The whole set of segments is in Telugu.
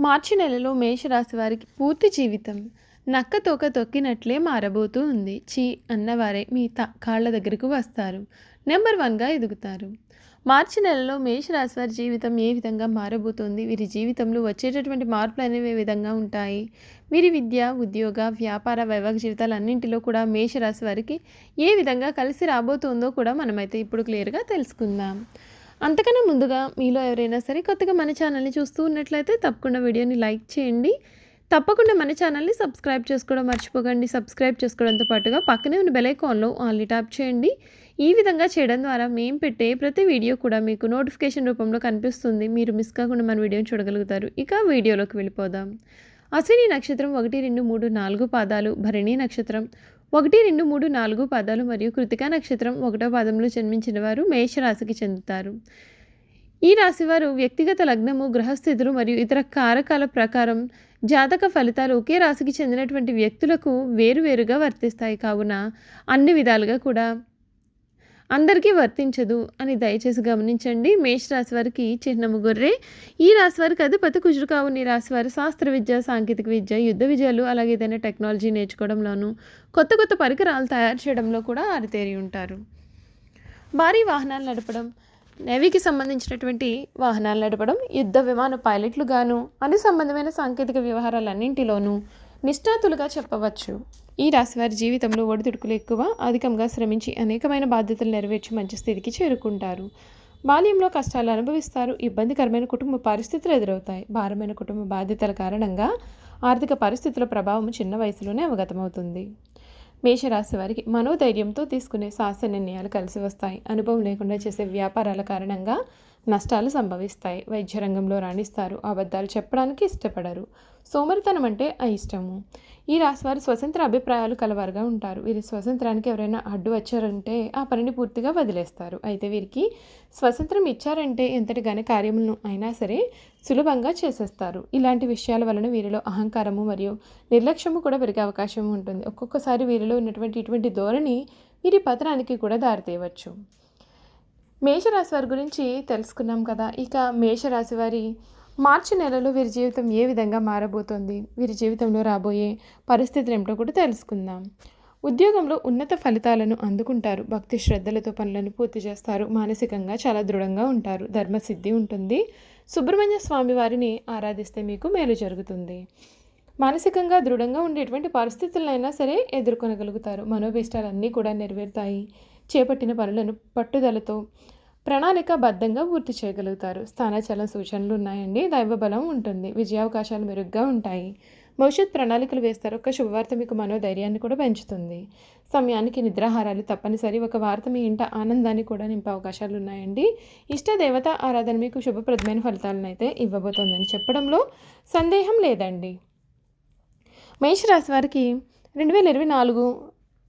మార్చి నెలలో మేషరాశి వారికి పూర్తి జీవితం నక్క తోక తొక్కినట్లే మారబోతూ ఉంది. చీ అన్నవారే మీ త కాళ్ళ దగ్గరకు వస్తారు. నెంబర్ వన్గా ఎదుగుతారు. మార్చి నెలలో మేషరాశి వారి జీవితం ఏ విధంగా మారబోతోంది? వీరి జీవితంలో వచ్చేటటువంటి మార్పులు అనేవి ఏ విధంగా ఉంటాయి? వీరి విద్య ఉద్యోగ వ్యాపార వైవాహిక జీవితాలన్నింటిలో కూడా మేషరాశి వారికి ఏ విధంగా కలిసి రాబోతుందో కూడా మనమైతే ఇప్పుడు క్లియర్గా తెలుసుకుందాం. అంతకన్నా ముందుగా మీలో ఎవరైనా సరే కొత్తగా మన ఛానల్ని చూస్తూ ఉన్నట్లయితే తప్పకుండా వీడియోని లైక్ చేయండి. తప్పకుండా మన ఛానల్ని సబ్స్క్రైబ్ చేసుకోవడం మర్చిపోకండి. సబ్స్క్రైబ్ చేసుకోవడంతో పాటుగా పక్కనే ఉన్న బెలైకాన్లో ఆన్లీ ట్యాప్ చేయండి. ఈ విధంగా చేయడం ద్వారా మేము పెట్టే ప్రతి వీడియో కూడా మీకు నోటిఫికేషన్ రూపంలో కనిపిస్తుంది. మీరు మిస్ కాకుండా మన వీడియోని చూడగలుగుతారు. ఇక వీడియోలోకి వెళ్ళిపోదాం. అశ్విని నక్షత్రం ఒకటి రెండు మూడు నాలుగు పాదాలు భరణి నక్షత్రం. ఒకటి రెండు మూడు నాలుగు పాదాలు మరియు కృతికా నక్షత్రం ఒకటో పాదంలో జన్మించిన వారు మేషరాశికి చెందుతారు. ఈ రాశివారు వ్యక్తిగత లగ్నము గ్రహస్థితులు మరియు ఇతర కారకాల ప్రకారం జాతక ఫలితాలు ఒకే రాశికి చెందినటువంటి వ్యక్తులకు వేరువేరుగా వర్తిస్తాయి. కావున అన్ని విధాలుగా కూడా అందరికీ వర్తించదు అని దయచేసి గమనించండి. మేష రాశి వారికి చిహ్నము గొర్రె ఈ రాశి వారికి అధిపతి కుజుడు కావున రాశి వారు శాస్త్ర విద్య సాంకేతిక విద్య యుద్ధ విజయాలు అలాగే ఏదైనా టెక్నాలజీ నేర్చుకోవడంలోనూ కొత్త కొత్త పరికరాలు తయారు చేయడంలో కూడా ఆరితేరి ఉంటారు. భారీ వాహనాలు నడపడం నేవీకి సంబంధించినటువంటి వాహనాలు నడపడం యుద్ధ విమాన పైలట్లు గాను అన్ని సంబంధమైన సాంకేతిక వ్యవహారాలన్నింటిలోనూ నిష్ణాతులుగా చెప్పవచ్చు. ఈ రాశివారి జీవితంలో ఒడిదుడుకులు ఎక్కువ అధికంగా శ్రమించి అనేకమైన బాధ్యతలు నెరవేర్చి మంచి స్థితికి చేరుకుంటారు. బాల్యంలో కష్టాలు అనుభవిస్తారు. ఇబ్బందికరమైన కుటుంబ పరిస్థితులు ఎదురవుతాయి. భారమైన కుటుంబ బాధ్యతల కారణంగా ఆర్థిక పరిస్థితుల ప్రభావం చిన్న వయసులోనే అవగతమవుతుంది. మేషరాశి వారికి మనోధైర్యంతో తీసుకునే సాహస నిర్ణయాలు కలిసి వస్తాయి. అనుభవం లేకుండా చేసే వ్యాపారాల కారణంగా నష్టాలు సంభవిస్తాయి. వైద్య రంగంలో రాణిస్తారు. అబద్ధాలు చెప్పడానికి ఇష్టపడరు. సోమరితనం అంటే అయిష్టము. ఈ రాశివారు స్వతంత్ర అభిప్రాయాలు కలవారుగా ఉంటారు. వీరి స్వతంత్రానికి ఎవరైనా అడ్డు వచ్చారంటే ఆ పనిని పూర్తిగా వదిలేస్తారు. అయితే వీరికి స్వతంత్రం ఇచ్చారంటే ఎంతటి ఘన కార్యములను అయినా సరే సులభంగా చేసేస్తారు. ఇలాంటి విషయాల వలన వీరిలో అహంకారము మరియు నిర్లక్ష్యము కూడా పెరిగే అవకాశం ఉంటుంది. ఒక్కొక్కసారి వీరిలో ఉన్నటువంటి ఇటువంటి ధోరణి వీరి పతనానికి కూడా దారితీయవచ్చు. మేషరాశి వారి గురించి తెలుసుకున్నాం కదా. ఇక మేషరాశి వారి మార్చి నెలలో వీరి జీవితం ఏ విధంగా మారబోతోంది? వీరి జీవితంలో రాబోయే పరిస్థితులు ఏమిటో కూడా తెలుసుకుందాం. ఉద్యోగంలో ఉన్నత ఫలితాలను అందుకుంటారు. భక్తి శ్రద్ధలతో పనులను పూర్తి చేస్తారు. మానసికంగా చాలా దృఢంగా ఉంటారు. ధర్మసిద్ధి ఉంటుంది. సుబ్రహ్మణ్య స్వామి వారిని ఆరాధిస్తే మీకు మేలు జరుగుతుంది. మానసికంగా దృఢంగా ఉండేటువంటి పరిస్థితులైనా సరే ఎదుర్కొనగలుగుతారు. మనోభీష్టాలన్నీ కూడా నెరవేరుతాయి. చేపట్టిన పనులను పట్టుదలతో ప్రణాళికాబద్ధంగా పూర్తి చేయగలుగుతారు. స్థానాచలన సూచనలు ఉన్నాయండి. దైవబలం ఉంటుంది. విజయావకాశాలు మెరుగ్గా ఉంటాయి. భవిష్యత్ ప్రణాళికలు వేస్తారు. ఒక శుభవార్త మీకు మనోధైర్యాన్ని కూడా పెంచుతుంది. సమయానికి నిద్రాహారాలు తప్పనిసరి. ఒక వార్త మీ ఇంట ఆనందాన్ని కూడా నింపే అవకాశాలు ఉన్నాయండి. ఇష్ట దేవత ఆరాధన మీకు శుభప్రదమైన ఫలితాలను అయితే ఇవ్వబోతోందని చెప్పడంలో సందేహం లేదండి. మేషరాశి వారికి రెండు వేల ఇరవై నాలుగు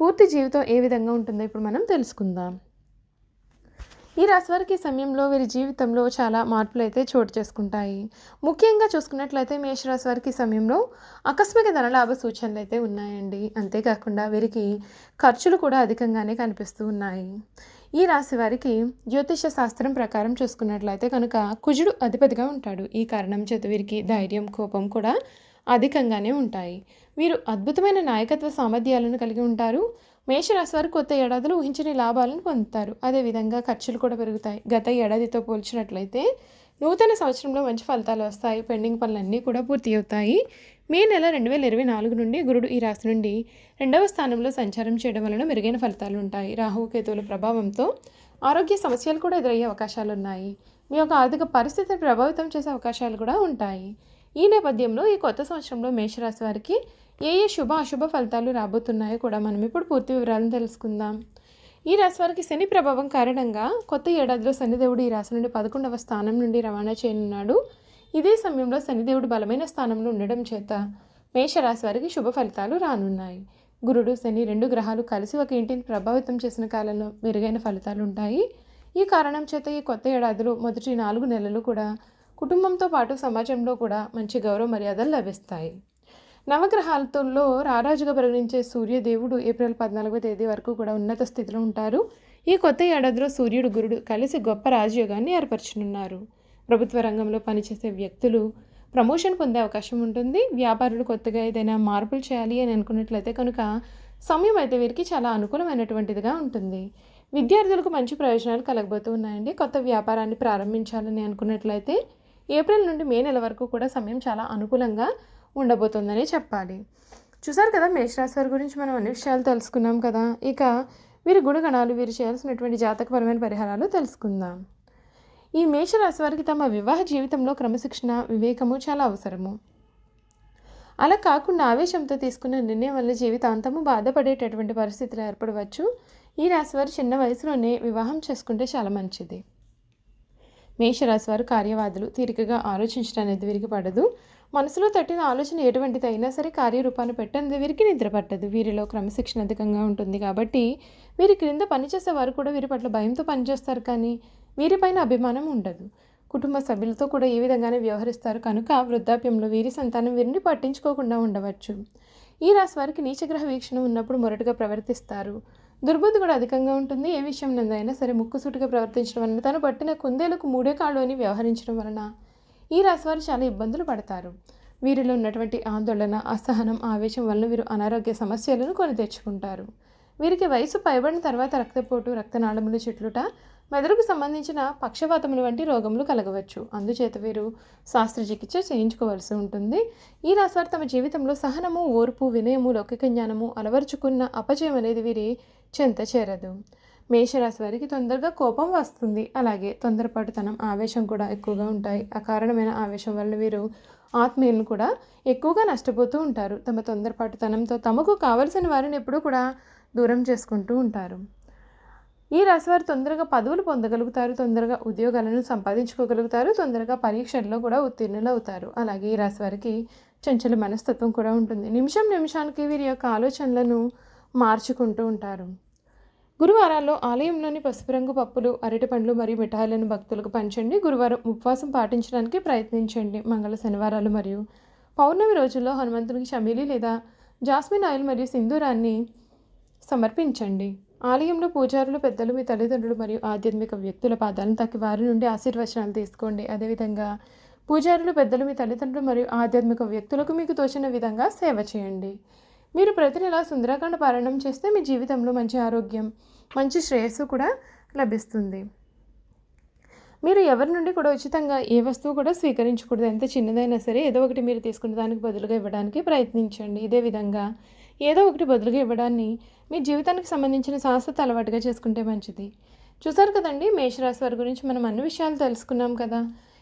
పూర్తి జీవితం ఏ విధంగా ఉంటుందో ఇప్పుడు మనం తెలుసుకుందాం. ఈ రాశి వారికి సమయంలో వీరి జీవితంలో చాలా మార్పులు అయితే చోటు చేసుకుంటాయి. ముఖ్యంగా చూసుకున్నట్లయితే మేషరాశి వారికి సమయంలో ఆకస్మిక ధనలాభ సూచనలు అయితే ఉన్నాయండి. అంతేకాకుండా వీరికి ఖర్చులు కూడా అధికంగానే కనిపిస్తూ ఉన్నాయి. ఈ రాశి వారికి జ్యోతిష శాస్త్రం ప్రకారం చూసుకున్నట్లయితే కనుక కుజుడు అధిపతిగా ఉంటాడు. ఈ కారణం చేత వీరికి ధైర్యం కోపం కూడా అధికంగానే ఉంటాయి. వీరు అద్భుతమైన నాయకత్వ సామర్థ్యాలను కలిగి ఉంటారు. మేషరాశి వారు కొత్త ఏడాదిలో ఊహించని లాభాలను పొందుతారు. అదేవిధంగా ఖర్చులు కూడా పెరుగుతాయి. గత ఏడాదితో పోల్చినట్లయితే నూతన సంవత్సరంలో మంచి ఫలితాలు వస్తాయి. పెండింగ్ పనులన్నీ కూడా పూర్తి అవుతాయి. మే నెల రెండు వేల ఇరవై నాలుగు నుండి గురుడు ఈ రాశి నుండి రెండవ స్థానంలో సంచారం చేయడం వలన మెరుగైన ఫలితాలు ఉంటాయి. రాహుకేతువుల ప్రభావంతో ఆరోగ్య సమస్యలు కూడా ఎదురయ్యే అవకాశాలు ఉన్నాయి. మీ యొక్క ఆర్థిక పరిస్థితిని ప్రభావితం చేసే అవకాశాలు కూడా ఉంటాయి. ఈ నేపథ్యంలో ఈ కొత్త సంవత్సరంలో మేషరాశి వారికి ఏ ఏ శుభ అశుభ ఫలితాలు రాబోతున్నాయో కూడా మనం ఇప్పుడు పూర్తి వివరాలను తెలుసుకుందాం. ఈ రాశి వారికి శని ప్రభావం కారణంగా కొత్త ఏడాదిలో శనిదేవుడు ఈ రాశి నుండి పదకొండవ స్థానం నుండి రవాణా చేయనున్నాడు. ఇదే సమయంలో శనిదేవుడు బలమైన స్థానంలో ఉండడం చేత మేషరాశి వారికి శుభ ఫలితాలు రానున్నాయి. గురుడు శని రెండు గ్రహాలు కలిసి ఒక ఇంటిని ప్రభావితం చేసిన కాలంలో మెరుగైన ఫలితాలు ఉంటాయి. ఈ కారణం చేత ఈ కొత్త ఏడాదిలో మొదటి నాలుగు నెలలు కూడా కుటుంబంతో పాటు సమాజంలో కూడా మంచి గౌరవ మర్యాదలు లభిస్తాయి. నవగ్రహాలతో రారాజుగా పరిగణించే సూర్యదేవుడు ఏప్రిల్ పద్నాలుగవ తేదీ వరకు కూడా ఉన్నత స్థితిలో ఉంటారు. ఈ కొత్త ఏడాదిలో సూర్యుడు గురుడు కలిసి గొప్ప రాజయోగాన్ని ఏర్పరచనున్నారు. ప్రభుత్వ రంగంలో పనిచేసే వ్యక్తులు ప్రమోషన్ పొందే అవకాశం ఉంటుంది. వ్యాపారులు కొత్తగా ఏదైనా మార్పులు చేయాలి అని అనుకున్నట్లయితే కనుక సమయం అయితే వీరికి చాలా అనుకూలమైనటువంటిదిగా ఉంటుంది. విద్యార్థులకు మంచి ప్రయోజనాలు కలగబోతూ ఉన్నాయండి. కొత్త వ్యాపారాన్ని ప్రారంభించాలని అనుకున్నట్లయితే ఏప్రిల్ నుండి మే నెల వరకు కూడా సమయం చాలా అనుకూలంగా ఉండబోతుందని చెప్పాలి. చూసారు కదా మేషరాశి వారి గురించి మనం అన్ని విషయాలు తెలుసుకున్నాం కదా? ఇక వీరి గుణగణాలు వీరు చేయాల్సినటువంటి జాతకపరమైన పరిహారాలు తెలుసుకుందాం. ఈ మేషరాశి వారికి తమ వివాహ జీవితంలో క్రమశిక్షణ వివేకము చాలా అవసరము. అలా కాకుండా ఆవేశంతో తీసుకున్న నిర్ణయం వల్ల జీవితాంతము బాధపడేటటువంటి పరిస్థితులు ఏర్పడవచ్చు. ఈ రాశి వారు చిన్న వయసులోనే వివాహం చేసుకుంటే చాలా మంచిది. మేషరాశి వారు కార్యవాదులు. తీరికగా ఆలోచించడం అనేది వీరికి పడదు. మనసులో తట్టిన ఆలోచన ఎటువంటిది అయినా సరే కార్యరూపాన్ని పెట్టంది వీరికి నిద్ర పట్టదు. వీరిలో క్రమశిక్షణ అధికంగా ఉంటుంది కాబట్టి వీరి క్రింద పనిచేసే వారు కూడా వీరి పట్ల భయంతో పనిచేస్తారు కానీ వీరిపైన అభిమానం ఉండదు. కుటుంబ సభ్యులతో కూడా ఈ విధంగానే వ్యవహరిస్తారు కనుక వృద్ధాప్యంలో వీరి సంతానం వీరిని పట్టించుకోకుండా ఉండవచ్చు. ఈ రాశి వారికి నీచగ్రహ వీక్షణ ఉన్నప్పుడు మొరటుగా ప్రవర్తిస్తారు. దుర్బుద్ధి కూడా అధికంగా ఉంటుంది. ఏ విషయం నందైనా సరే ముక్కుసూటిగా ప్రవర్తించడం వలన తను పట్టిన కుందేలకు మూడే కాళ్ళు అని వ్యవహరించడం వలన ఈ రాశివారు చాలా ఇబ్బందులు పడతారు. వీరిలో ఉన్నటువంటి ఆందోళన అసహనం ఆవేశం వలన వీరు అనారోగ్య సమస్యలను కొని తెచ్చుకుంటారు. వీరికి వయసు పైబడిన తర్వాత రక్తపోటు రక్తనాళములు చెట్లుట మెదడుకు సంబంధించిన పక్షవాతములు వంటి రోగములు కలగవచ్చు. అందుచేత వీరు శాస్త్రచికిత్స చేయించుకోవాల్సి ఉంటుంది. ఈ రాశివారు తమ జీవితంలో సహనము ఓర్పు వినయము లౌకిక జ్ఞానము అలవరుచుకున్న అపజయం అనేది వీరి చెంత చేరదు. మేషరాశి వారికి తొందరగా కోపం వస్తుంది. అలాగే తొందరపాటుతనం ఆవేశం కూడా ఎక్కువగా ఉంటాయి. అకారణమైన ఆవేశం వల్ల వీరు ఆత్మీయులను కూడా ఎక్కువగా నష్టపోతూ ఉంటారు. తమ తొందరపాటుతనంతో తమకు కావలసిన వారిని ఎప్పుడూ కూడా దూరం చేసుకుంటూ ఉంటారు. ఈ రాశివారు తొందరగా పదవులు పొందగలుగుతారు తొందరగా ఉద్యోగాలను సంపాదించుకోగలుగుతారు తొందరగా పరీక్షల్లో కూడా ఉత్తీర్ణులు అవుతారు అలాగే ఈ రాశివారికి చంచల మనస్తత్వం కూడా ఉంటుంది. నిమిషం నిమిషానికి వీరి యొక్క ఆలోచనలను మార్చుకుంటూ ఉంటారు. గురువారాల్లో ఆలయంలోని పసుపు రంగు పప్పులు అరటి పండ్లు మరియు మిఠాయిలను భక్తులకు పంచండి. గురువారం ఉపవాసం పాటించడానికి ప్రయత్నించండి. మంగళ శనివారాలు మరియు పౌర్ణమి రోజుల్లో హనుమంతునికి చమీలి లేదా జాస్మిన్ ఆయిల్ మరియు సింధూరాన్ని సమర్పించండి. ఆలయంలో పూజారులు పెద్దలు మీ తల్లిదండ్రులు మరియు ఆధ్యాత్మిక వ్యక్తుల పాదాలను తాకి వారి నుండి ఆశీర్వచనాలు తీసుకోండి. అదేవిధంగా పూజారులు పెద్దలు మీ తల్లిదండ్రులు మరియు ఆధ్యాత్మిక వ్యక్తులకు మీకు తోచిన విధంగా సేవ చేయండి. మీరు ప్రతి నెల సుందరాకాండ పారాయణం చేస్తే మీ జీవితంలో మంచి ఆరోగ్యం మంచి శ్రేయస్సు కూడా లభిస్తుంది. మీరు ఎవరి నుండి కూడా ఉచితంగా ఏ వస్తువు కూడా స్వీకరించకూడదు. ఎంత చిన్నదైనా సరే ఏదో ఒకటి మీరు తీసుకున్న దానికి బదులుగా ఇవ్వడానికి ప్రయత్నించండి. ఇదే విధంగా ఏదో ఒకటి బదులుగా ఇవ్వడాన్ని మీ జీవితానికి సంబంధించిన శాశ్వత అలవాటుగా చేసుకుంటే మంచిది. చూసారు కదండి? మేషరాశి వారి గురించి మనం అన్ని విషయాలు తెలుసుకున్నాం కదా.